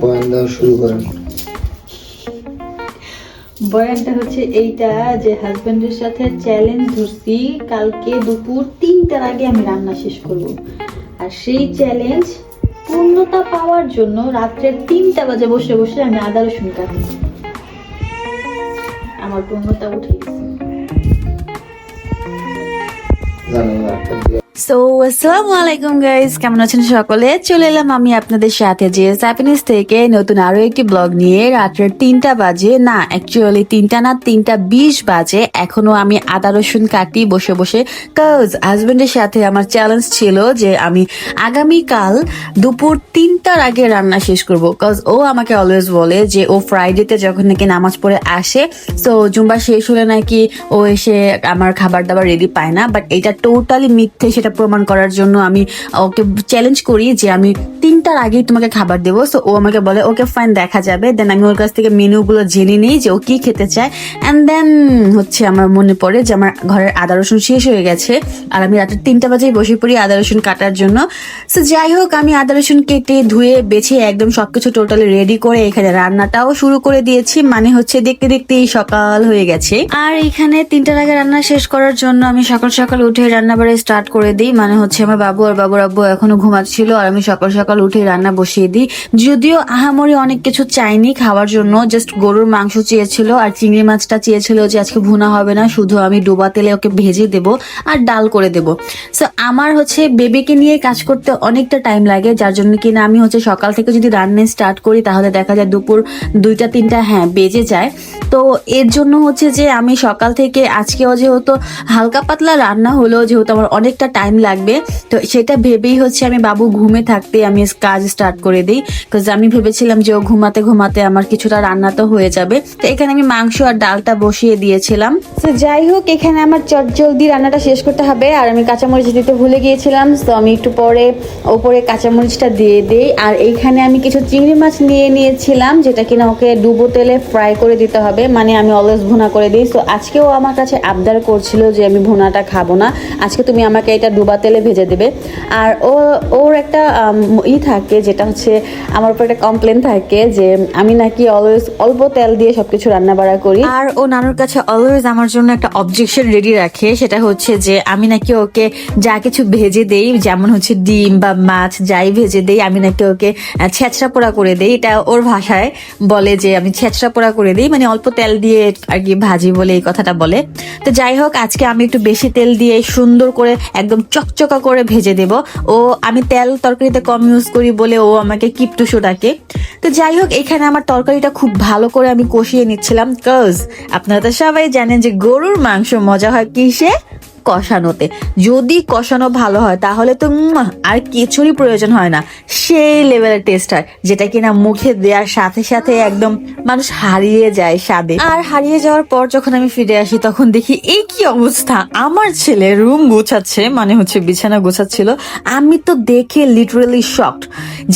বয়ান দেওয়া শুরু করেন। বয়ানটা হচ্ছে এইটা যে হাজবেন্ডের সাথে চ্যালেঞ্জ ধরছি কালকে দুপুর তিনটার আগে আমি রান্না শেষ করব। আর সেই চ্যালেঞ্জ পূর্ণতা পাওয়ার জন্য রাত্রে তিনটা বাজে বসে বসে আমি আদা রসুন কাটি আমার পূর্ণতা উঠে গেছে। সো আসসালামু আলাইকুম গাইস কেমন আছেন সকলে? চলে এলাম আমি আপনাদের সাথে যে হ্যাপিনেস থেকে নতুন আরও একটি ব্লগ নিয়ে। রাত্রের তিনটা বাজে। না অ্যাকচুয়ালি তিনটা না, তিনটা বিশ বাজে। এখনও আমি আদা, রসুন কাটি, বসে বসে। কাজ হাজবেন্ডের সাথে আমার চ্যালেঞ্জ ছিল যে আমি আগামীকাল দুপুর তিনটার আগে রান্না শেষ করব। কজ ও আমাকে অলওয়েজ বলে যে ও ফ্রাইডেতে যখন নাকি নামাজ পড়ে আসে তো জুম্বা শেষ হলে নাকি ও এসে আমার খাবার দাবার রেডি পায় না। বাট এটা টোটালি মিথ্যে, সেটা প্রমাণ করার জন্য আমি ওকে চ্যালেঞ্জ করি যে আমি তিনটার আগেই তোমাকে খাবার দেবো। সো ও আমাকে বলে, ওকে ফাইন দেখা যাবে। দেন আমি ওর কাছ থেকে মেনুগুলো জেনে নিই যে ও কি খেতে চায়। অ্যান্ড দেন হচ্ছে আমার মনে পড়ে যে আমার ঘরের আদা রসুন শেষ হয়ে গেছে। আর আমি রাতের তিনটা বাজেই বসে পড়ি আদা রসুন কাটার জন্য। সো যাই হোক, আমি আদা রসুন কেটে ধুয়ে বেছে একদম সবকিছু টোটালি রেডি করে এখানে রান্নাটাও শুরু করে দিয়েছি। মানে হচ্ছে দেখতে দেখতেই সকাল হয়ে গেছে। আর এখানে তিনটার আগে রান্না শেষ করার জন্য আমি সকাল সকাল উঠে রান্না বাড়ি স্টার্ট করে দিই মানে হচ্ছে আমার বাবু আর বাবুর আব্বু এখনও ঘুমাচ্ছিল আর আমি সকাল সকাল উঠে রান্না বসিয়ে দিই। যদিও আহামরি অনেক কিছু চাইনি খাওয়ার জন্য জাস্ট গরুর মাংস চেয়েছিল আর চিংড়ি মাছটা চেয়েছিল যে আজকে ভুনা হবে না, শুধু আমি ডোবা তেলে ওকে ভেজে দেব আর ডাল করে দেব। সো আমার হচ্ছে বেবিকে নিয়ে কাজ করতে অনেকটা টাইম লাগে, যার জন্য কিনা আমি হচ্ছে সকাল থেকে যদি রান্না স্টার্ট করি, তাহলে দেখা যায় দুপুর দুইটা, তিনটা হ্যাঁ বেজে যায়। তো এর জন্য হচ্ছে যে আমি সকাল থেকে, আজকেও যেহেতু হালকা পাতলা রান্না হলো, যেহেতু আমার অনেকটা টাইম লাগবে। তো সেটা ভেবেই হচ্ছে আমি বাবু ঘুমে থাকতে আমি কাজ স্টার্ট করে দিই। বিকজ আমি ভেবেছিলাম যে ও ঘুমাতে ঘুমাতে আমার কিছুটা রান্না তো হয়ে যাবে। তো এখানে আমি মাংস আর ডালটা বসিয়ে দিয়েছিলাম। তো যাই হোক, এখানে আমার চট জলদি রান্নাটা শেষ করতে হবে। আর আমি কাঁচামরিচ দিতে ভুলে গিয়েছিলাম। তো আমি একটু পরে ওপরে কাঁচামরিচটা দিয়ে দিই। আর এইখানে আমি কিছু চিংড়ি মাছ নিয়ে নিয়েছিলাম, যেটা কিনা ওকে ডুবো তেলে ফ্রাই করে দিতে হবে। মানে আমি অলওয়েজ ভুনা করে দিই। তো আজকেও আমার কাছে আবদার করছিল যে আমি ভুনাটা খাব না। আজকে তুমি আমাকে এটা ডুবা তেলে ভেজে দেবে। আর ও, ওর একটা ই থাকে যেটা হচ্ছে আমার উপর একটা কমপ্লেন থাকে যে আমি নাকি অলওয়েজ অল্প তেল দিয়ে সবকিছু রান্না বাড়া করি। আর ও নানুর কাছে অলওয়েজ আমার জন্য একটা অবজেকশন রেডি রাখে, সেটা হচ্ছে যে আমি নাকি ওকে যা কিছু ভেজে দেই, যেমন হচ্ছে ডিম বা মাছ যাই ভেজে দেই, আমি নাকি ওকে ছেঁচড়া পোড়া করে দেই। এটা ওর ভাষায় বলে যে আমি ছেঁচড়া পোড়া করে দিই মানে অল্প তেল দিয়ে আর কি ভাজি বলে এই কথাটা বলে। তো যাই হোক, আজকে আমি একটু বেশি তেল দিয়ে সুন্দর করে একদম চকচকা করে ভেজে দেব। ও, আমি তেল তরকারিতে কম ইউজ করি বলে ও আমাকে কিপটুসো ডাকে। তো যাই হোক, এখানে আমার তরকারিটা খুব ভালো করে আমি কষিয়ে নিচ্ছিলাম। কজ আপনারা তো সবাই জানেন যে গরুর মাংস মজা হয় কিসে? কষানোতে। যদি কষানো ভালো হয়, তাহলে তো আর কিছুরই প্রয়োজন হয় না। সেই লেভেলের টেস্ট হয়, যেটা কিনা মুখে দেওয়ার সাথে সাথে একদম মানুষ হারিয়ে যায় স্বাদে। আর হারিয়ে যাওয়ার পর যখন আমি ফিরে আসি, তখন দেখি এই কি অবস্থা। আমার ছেলে রুম গোছাচ্ছে মানে হচ্ছে বিছানা গোছাচ্ছিল। আমি তো দেখে লিটারালি শকড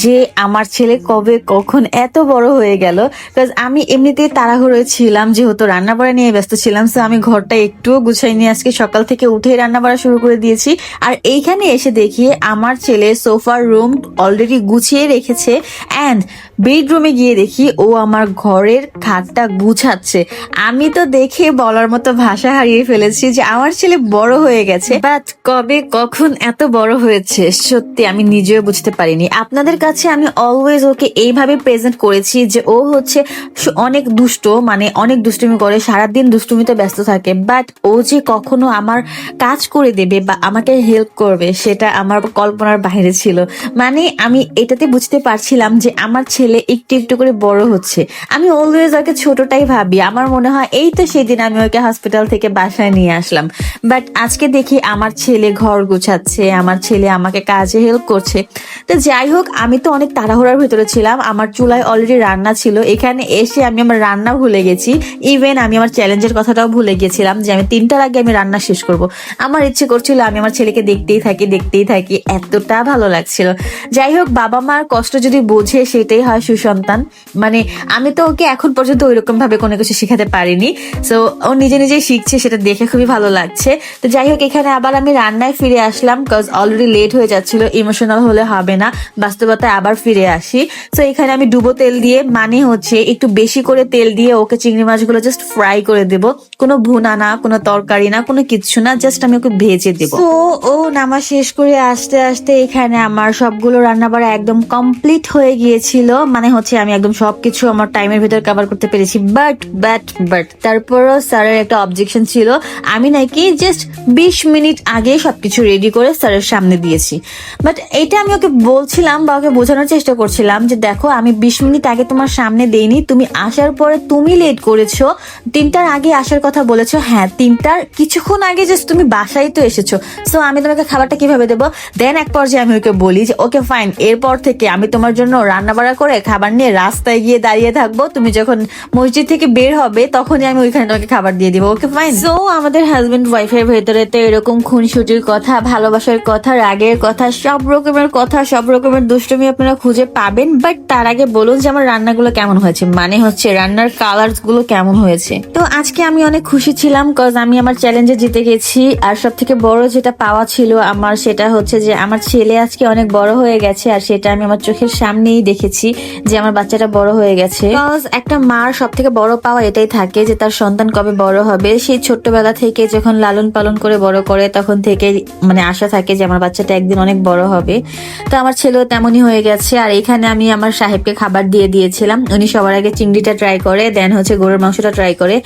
যে আমার ছেলে কবে কখন এত বড় হয়ে গেল। বিকজ আমি এমনিতেই তাড়াহুড়ো ছিলাম, যেহেতু রান্না বাড়া নিয়ে ব্যস্ত ছিলাম তো আমি ঘরটা একটুও গুছাই নিয়ে আজকে সকাল থেকে উঠে রান্না করা শুরু করে দিয়েছি। আর এইখানে এসে দেখি আমার ছেলে সোফার রুম অলরেডি গুছিয়ে রেখেছে। অ্যান্ড বেডরুমে গিয়ে দেখি ও আমার ঘরের খাটটা গুছাচ্ছে। আমি তো দেখে বলার মতো ভাষা হারিয়ে ফেলেছি যে আমার ছেলে বড় হয়ে গেছে। বাট কবে কখন এত বড় হয়েছে, সত্যি আমি নিজেও বুঝতে পারিনি। আপনাদের কাছে আমি অলওয়েজ ওকে এইভাবে প্রেজেন্ট করেছি যে ও হচ্ছে অনেক দুষ্ট মানে অনেক দুষ্টুমি করে, সারাদিন দুষ্টুমিতে ব্যস্ত থাকে। বাট ও যে কখনো আমার কাজ করে দেবে বা আমাকে হেল্প করবে, সেটা আমার কল্পনার বাইরে ছিল। মানে আমি এটাতে বুঝতে পারছিলাম যে আমার ছেলে একটু একটু করে বড় হচ্ছে। আমি অলওয়েজ ওকে ছোটটাই ভাবি। আমার মনে হয় এই তো সেদিন আমি ওকে হসপিটাল থেকে বাসায় নিয়ে আসলাম। বাট আজকে দেখি আমার ছেলে ঘর গোছাচ্ছে, আমার ছেলে আমাকে কাজে হেল্প করছে। তো যাই হোক, আমি তো অনেক তাড়াহুড়ার ভিতরে ছিলাম। আমার চুলায় অলরেডি রান্না ছিল। এখানে এসে আমি আমার রান্না ভুলে গেছি। ইভেন আমি আমার চ্যালেঞ্জের কথাটাও ভুলে গেছিলাম যে আমি তিনটার আগে আমি রান্না শেষ করব। আমার ইচ্ছে করছিল আমি আমার ছেলেকে দেখতেই থাকি দেখতেই থাকি। এতটা ভালো লাগছিল। যাই হোক বাবা মার কষ্ট যদি বোঝে সেটাই হয়। সুসন্তান। মানে আমি তো ওকে এখন পর্যন্ত ওইরকম ভাবে কোনো কিছু শেখাতে পারিনি। সো ও নিজে নিজে শিখছে, সেটা দেখে খুবই ভালো লাগছে। তো যাই হোক, এখানে আবার আমি রান্নায় ফিরে আসলাম কজ অলরেডি লেট হয়ে যাচ্ছিল ইমোশনাল হলে হবে না। বাস্তবতায় আবার ফিরে আসি। তো এখানে আমি ডুবো তেল দিয়ে মানে হচ্ছে একটু বেশি করে তেল দিয়ে ওকে চিংড়ি মাছগুলো জাস্ট ফ্রাই করে দেব। কোনো ভুনা না, কোনো তরকারি না, কোনো কিছু না জাস্ট আমি ওকে ভেজে দেবো। তো ও নামা শেষ করে আসতে আসতে এখানে আমার সবগুলো রান্না বাড়া একদম কমপ্লিট হয়ে গিয়েছিল। মানে হচ্ছে আমি একদম সবকিছু আমার টাইমের ভিতর কভার করতে পেরেছি। বাট বাট বাট তারপরও স্যারের একটা অবজেকশন ছিল। আমি নাকি জাস্ট বিশ মিনিট আগে সবকিছু রেডি করে স্যারের সামনে দিয়েছি। বাট এটা আমি ওকে বলছিলাম বা ওকে বোঝানোর চেষ্টা করছিলাম যে দেখো, আমি বিশ মিনিট আগে তোমার সামনে দেইনি, তুমি আসার পরে তুমি লেট করেছ, তিনটার আগে আসার কথা বলেছ হ্যাঁ তিনটার কিছুক্ষণ আগে জাস্ট তুমি বাসায় তো এসেছ। সো আমি তোমাকে খাবারটা কীভাবে দেবো? দেন এক পর্যায়ে আমি ওকে বলি যে ওকে ফাইন এরপর থেকে আমি তোমার জন্য রান্না বাড়া করে খাবার নিয়ে রাস্তায় গিয়ে দাঁড়িয়ে থাকব। তুমি যখন মসজিদ থেকে বের হবে তখনই আমি ওইখানে তোমাকে খাবার দিয়ে দিব। ওকে ফাইন সো আমাদের হাজবেন্ড ওয়াইফের ভেতরে তো এরকম খুনসুটির কথা ভালোবাসার কথা রাগের কথা সব রকমের কথা সব রকমের দুষ্টুমি আপনারা খুঁজে পাবেন। বাট তার আগে বলুন যে আমার রান্নাগুলো কেমন হয়েছে? মানে হচ্ছে রান্নার কালারগুলো কেমন হয়েছে? তো আজকে আমি অনেক খুশি ছিলাম কজ আমি আমার চ্যালেঞ্জে জিতে গেছি। আর সব থেকে বড় যেটা পাওয়া ছিল আমার, সেটা হচ্ছে যে আমার ছেলে আজকে অনেক বড় হয়ে গেছে, আর সেটা আমি আমার চোখের সামনেই দেখেছি যে আমার বাচ্চাটা বড় হয়ে গেছে। কজ একটা মার সব থেকে বড় পাওয়া এটাই থাকে যে তার সন্তান কবে বড় হবে। সেই ছোট্টবেলা থেকে যখন লালন পালন করে বড় করে, তখন থেকে মানে আশা থাকে যে আমার বাচ্চাটা একদিন অনেক বড় হবে। তো আমার ছেলেও তেমনই হয়ে গেছে। আর এখানে আমি আমার সাহেবকে খাবার দিয়ে দিয়েছিলাম। উনি সবার আগে চিংড়িটা ট্রাই করে দেন হচ্ছে গরুর মাংসটা ট্রাই করে।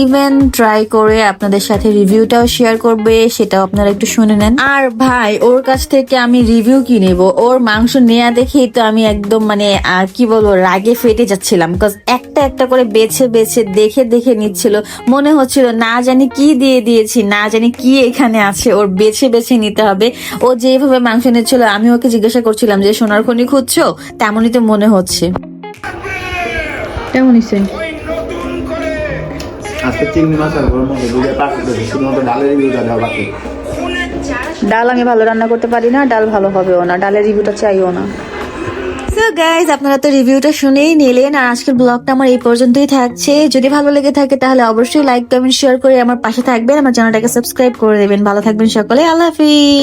ইভেন ট্রাই করে আপনাদের সাথে রিভিউটাও শেয়ার করবে সেটাও আপনারা একটু শুনে নেন। আর ভাই ওর কাছ থেকে আমি রিভিউ কি নেব? ওর মাংস নেয়া দেখেই তো আমি একদম মানে আহ, কি বলব রাগে ফেটে যাচ্ছিলাম। বিকজ একটা একটা করে বেছে বেছে দেখে দেখে নিচ্ছিল। মনে হচ্ছিল না জানি কি দিয়ে দিয়েছি না জানি কি এখানে আছে। ওর বেছে বেছে নিতে হবে। ও যেভাবে মাংস নিচ্ছিল আমি ওকে জিজ্ঞাসা করছিলাম যে সোনার খনি খুঁজছো? তেমনই তো মনে হচ্ছে। হয়েছে আজকে চিংড়ি মাছ আর গরম মধ্যে দুটো পাক করে শুধুমাত্র ডালের রিভিউটা দেওয়া বাকি। ডাল আমি ভালো রান্না করতে পারি না ডাল ভালো হবেও না ডালের রিভিউটা চাইও না। সো গাইজ আপনারা তো রিভিউটা শুনেই নিলেন আর আজকের ব্লগটা আমার এই পর্যন্তই থাকছে। যদি ভালো লেগে থাকে তাহলে অবশ্যই লাইক কমেন্ট শেয়ার করে আমার পাশে থাকবেন। আমার চ্যানেলটাকে সাবস্ক্রাইব করে দেবেন। ভালো থাকবেন সকলে আল্লাহ হাফিজ।